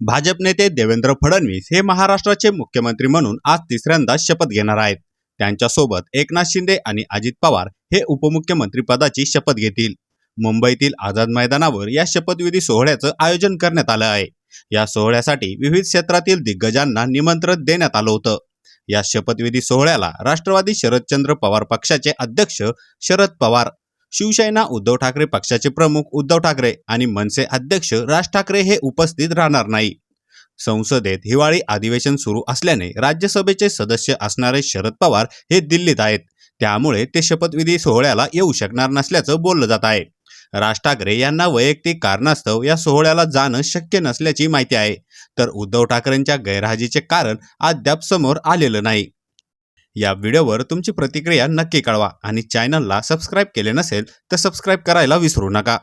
भाजप नेते देवेंद्र फडणवीस हे महाराष्ट्राचे मुख्यमंत्री म्हणून आज तिसऱ्यांदा शपथ घेणार आहेत. त्यांच्यासोबत एकनाथ शिंदे आणि अजित पवार हे उपमुख्यमंत्री पदाची शपथ घेतील. मुंबईतील आझाद मैदानावर या शपथविधी सोहळ्याचं आयोजन करण्यात आलं आहे. या सोहळ्यासाठी विविध क्षेत्रातील दिग्गजांना निमंत्रण देण्यात आलं होतं. या शपथविधी सोहळ्याला राष्ट्रवादी शरदचंद्र पवार पक्षाचे अध्यक्ष शरद पवार शिवसेना उद्धव ठाकरे पक्षाचे प्रमुख उद्धव ठाकरे आणि मनसे अध्यक्ष राज ठाकरे हे उपस्थित राहणार नाही. संसदेत हिवाळी अधिवेशन सुरू असल्याने राज्यसभेचे सदस्य असणारे शरद पवार हे दिल्लीत आहेत. त्यामुळे ते शपथविधी सोहळ्याला येऊ शकणार नसल्याचं बोललं जात आहे. राज ठाकरे यांना वैयक्तिक कारणास्तव या सोहळ्याला जाणं शक्य नसल्याची माहिती आहे. तर उद्धव ठाकरेंच्या गैरहाजीचे कारण अद्याप समोर आलेलं नाही. या व्हिडिओवर तुमची प्रतिक्रिया नक्की कळवा आणि चॅनलला सबस्क्राईब केले नसेल तर सबस्क्राईब करायला विसरू नका.